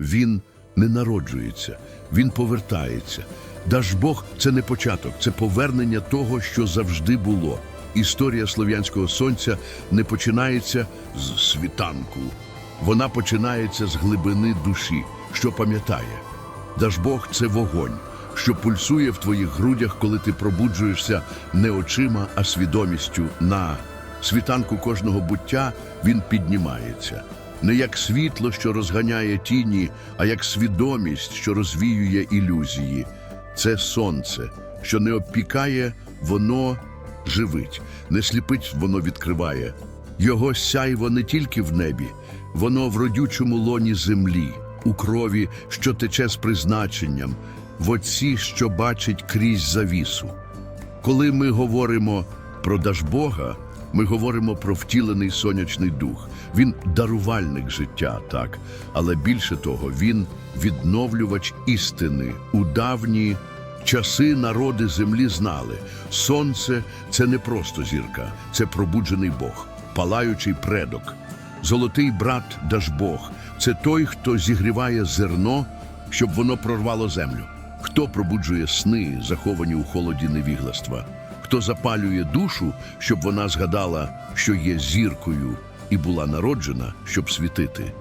Він не народжується, він повертається. Дажбог це не початок, це повернення того, що завжди було. Історія слов'янського сонця не починається з світанку. Вона починається з глибини душі, що пам'ятає. Дажбог це вогонь, що пульсує в твоїх грудях, коли ти пробуджуєшся не очима, а свідомістю на світанку кожного буття він піднімається. Не як світло, що розганяє тіні, а як свідомість, що розвіює ілюзії. Це сонце, що не обпікає, воно живить, не сліпить, воно відкриває. Його сяйво не тільки в небі, воно в родючому лоні землі, у крові, що тече з призначенням, в отці, що бачить крізь завісу. Коли ми говоримо про Дажбога, ми говоримо про втілений сонячний дух. Він дарувальник життя, так, але більше того, він відновлювач істини. У давні часи народи землі знали, сонце це не просто зірка, це пробуджений Бог, палаючий предок. Золотий брат Дажбог це той, хто зігріває зерно, щоб воно прорвало землю. Хто пробуджує сни, заховані у холоді невігластва? Хто запалює душу, щоб вона згадала, що є зіркою і була народжена, щоб світити?